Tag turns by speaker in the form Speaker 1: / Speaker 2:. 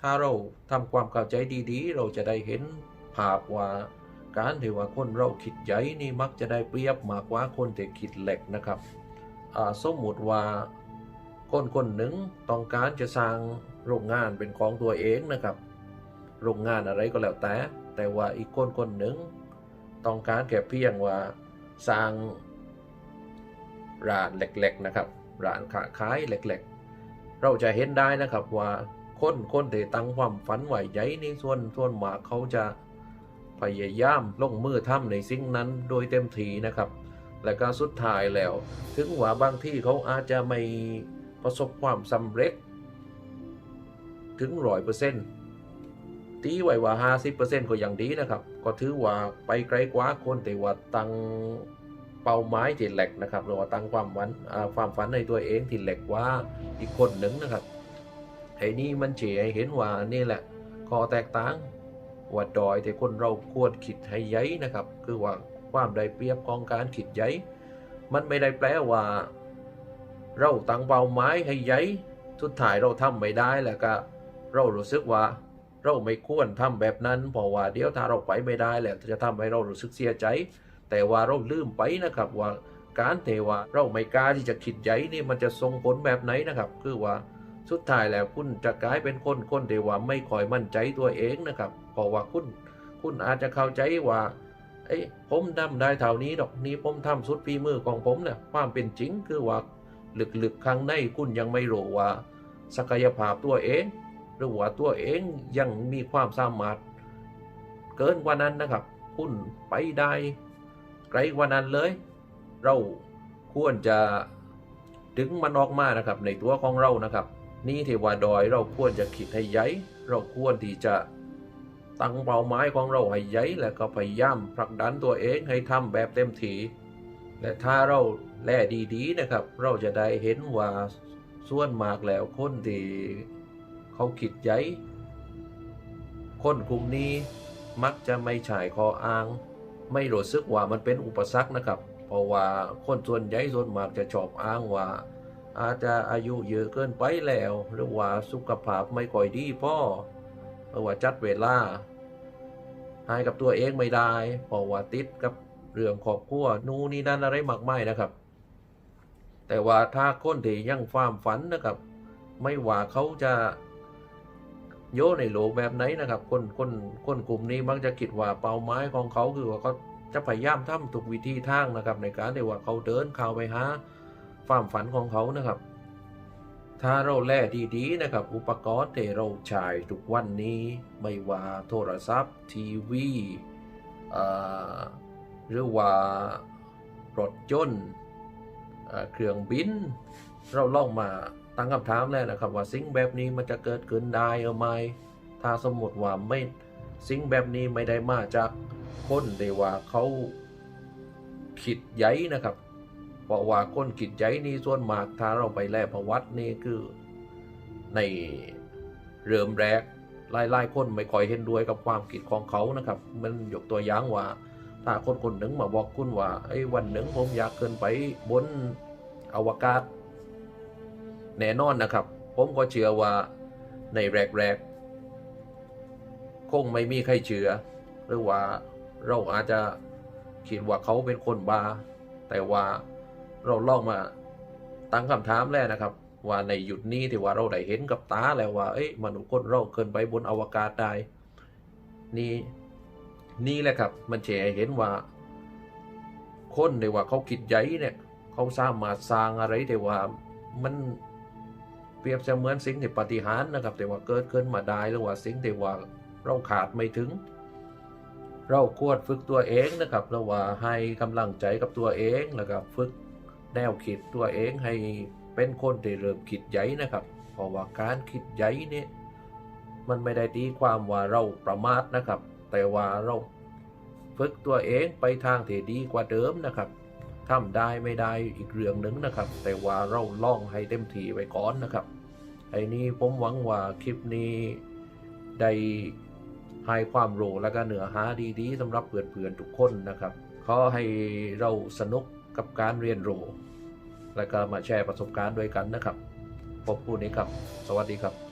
Speaker 1: ถ้าเราทำความเข้าใจดีๆ เราจะได้เห็นภาพว่า การที่ว่าคนเราคิดใหญ่นี่มักจะได้เปรียบมากกว่าคนที่คิดเล็กนะครับสมมติว่าคนคนหนึ่งต้องการจะสร้างโรงงานเป็นของตัวเองนะครับ โรงงานอะไรก็แล้วแต่ แต่ว่าอีกคนคนหนึ่งต้องการแค่เพียงว่าสร้างร้านเล็กๆนะครับร้านค้าขายเล็กๆ เราจะเห็นได้นะครับว่า คนคนที่ตั้งความฝันไหวใหญ่นี่ส่วนส่วนมากเขาจะพยายามลงมือทำในสิ่งนั้นโดยเต็มทีนะครับ และก็สุดท้ายแล้ว ถึงว่าบางที่เขาอาจจะไม่ประสบความสำเร็จ ถึงร้อยเปอร์เซ็นต์ตีไว้ว่าห้าสิบเปอร์เซ็นต์ก็ยังดีนะครับ ก็ถือว่าไปไกลกว่าคนแต่ว่าตั้งเป้าหมายที่แหลกนะครับหรือว่าตั้งความฝันความฝันในตัวเองที่แหลกกว่าอีกคนหนึ่งนะครับ ไอ้นี่มันเฉยเห็นว่านี่แหละข้อแตกต่างว่าดอยแต่คนเราควรคิดให้ใหญ่นะครับ คือว่าความได้เปรียบของการคิดใหญ่มันไม่ได้แปลว่า เราตั้งเป้าหมายให้ใหญ่สุดท้ายเราทำไม่ได้แล้วก็เรารู้สึกว่า เราไม่ควรทำแบบนั้นเพราะว่าเดี๋ยวถ้าเราไปไม่ได้แล้วจะทำให้เรารู้สึกเสียใจ แต่ว่าเราลืมไปนะครับว่าการเทว่าเราไม่กล้าที่จะคิดใหญ่นี่มันจะส่งผลแบบไหนนะครับ คือว่า สุดท้ายแล้วคุณจะกลายเป็นคนคนเทว่าไม่ค่อยมั่นใจตัวเองนะครับเพราะว่าคุณคุณอาจจะเข้าใจว่าเอ้ผมทำได้เท่านี้ดอกนี้ผมทำสุดฝีมือของผมเนี่ยความเป็นจริงคือว่าลึกๆข้างในคุณยังไม่รู้ว่า ศักยภาพตัวเอง หรือว่าตัวเองยังมีความสามารถ เกินกว่านั้นนะครับ คุณไปได้ไกลกว่านั้นเลย เราควรจะดึงมันออกมานะครับ ในตัวของเรานะครับ นี่ที่ว่าดอยเราควรจะคิดให้ใหญ่เราควรที่จะตั้งเป้าหมายของเราให้ใหญ่แล้วก็พยายามผลักดันตัวเองให้ทำแบบเต็มที่และถ้าเราแลดีๆนะครับ เราจะได้เห็นว่าส่วนมากแล้วคนที่เขาคิดใหญ่คนกลุ่มนี้มักจะไม่ฉายคออ้าง ไม่รู้สึกว่ามันเป็นอุปสรรคนะครับ เพราะว่าคนส่วนใหญ่ส่วนมากจะชอบอ้างว่า อาจจะอายุเยอะเกินไปแล้ว หรือว่าสุขภาพไม่ค่อยดีพ่อหรือว่าจัดเวลาให้กับตัวเองไม่ได้เพราะว่าติดกับเรื่องครอบครัวนู่นนี่นั่นอะไรมากมายนะครับ แต่ว่าถ้าคนที่ยังความฝันนะครับ ไม่ว่าเขาจะโยในโลกแบบไหนนะครับ คนคนคนกลุ่มนี้มักจะคิดว่าเป้าหมายของเขาคือว่าเขาจะพยายามทำทุกวิธีทางนะครับ ในการที่ว่าเขาเดินเข้าไปหา ความฝันของเขานะครับ ถ้าเราแล่ดีๆนะครับ อุปกรณ์ที่เราใช้ทุกวันนี้ไม่ว่าโทรศัพท์ ทีวีหรือว่ารถยนต์เอ่อเครื่องบิน เราลองมาตั้งคำถามแล้วนะครับว่าสิ่งแบบนี้มันจะเกิดขึ้นได้หรือไม่ถ้าสมมติว่าไม่สิ่งแบบนี้ไม่ได้มาจากคนแต่ว่าเขาคิดใหญ่นะครับ เพราะว่าคนคิดใหญ่นี่ส่วนมากถ้าเราไปแลประวัตินี่คือในเริ่มแรกหลายๆคนไม่ค่อยเห็นด้วยกับความคิดของเขานะครับ มันยกตัวอย่างว่า ถ้าคนคนหนึ่งมาบอกคุณว่าไอ้วันหนึ่งผมอยากเกินไปบนอวกาศ แน่นอนนะครับ ผมก็เชื่อว่าในแรกๆคงไม่มีใครเชื่อหรือว่าเราอาจจะคิดว่าเขาเป็นคนบาแต่ว่า เราลองมาตั้งคำถามแล้วนะครับ ว่าในหยุดนี้ที่ว่าเราได้เห็นกับตาแล้วว่าเอ้ยมนุษย์คนเราเกินไปบนอวกาศได้นี่นี่แหละครับ มันเฉยเห็นว่า คนที่ว่าเขาคิดใหญ่เนี่ย เขาสร้างมาสร้างอะไรแต่ว่ามันเปรียบเสมือนสิ่งที่ปฏิหารนะครับ แต่ว่าเกิดขึ้นมาได้หรือว่าสิ่งที่ว่าเราขาดไม่ถึง เราควรฝึกตัวเองนะครับแล้วว่าให้กำลังใจกับตัวเองแล้วก็ฝึก แนวคิดตัวเองให้เป็นคนที่เริ่มคิดใหญ่นะครับ เพราะว่าการคิดใหญ่เนี่ยมันไม่ได้ตีความว่าเราประมาทนะครับ แต่ว่าเราฝึกตัวเองไปทางที่ดีกว่าเดิมนะครับทำได้ไม่ได้อีกเรื่องหนึ่งนะครับ แต่ว่าเราล่องให้เต็มที่ไว้ก่อนนะครับไอ้นี้ผมหวังว่าคลิปนี้ได้ให้ความรู้และก็เนื้อหาดีๆสำหรับเพื่อนๆทุกคนนะครับ ขอให้เราสนุก กับการเรียนรู้และก็มาแชร์ประสบการณ์ด้วยกันนะครับพบผู้นี้ครับ สวัสดีครับ